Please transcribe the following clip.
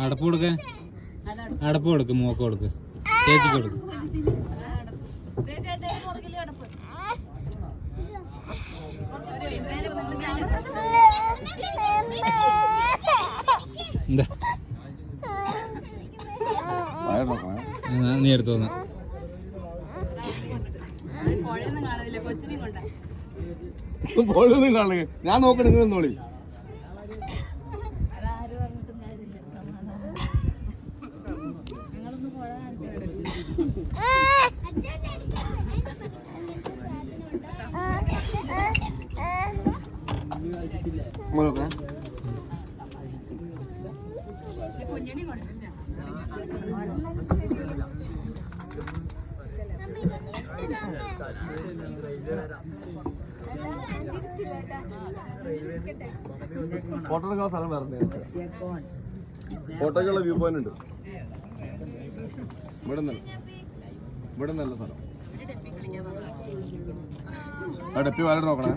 അടപ്പ് കൊടുക്ക. അടപ്പ് കൊടുക്ക് മോക്ക് കൊടുക്ക്. ചേച്ചി കൊടുക്ക്. നീ എടുത്തു വന്ന് പോയൊന്നും കാണുക ഞാൻ നോക്കണെങ്കിൽ നോളി ഫോട്ടോ എടുക്കാൻ സ്ഥലം വേറെ ഫോട്ടോയ്ക്കുള്ള വ്യൂ പോയിന്റ് ഉണ്ട്. ഇവിടെ നല്ല ഇവിടെ നല്ല സ്ഥലം. ആ ഡപ്പി വാലറ്റ് നോക്കണേ.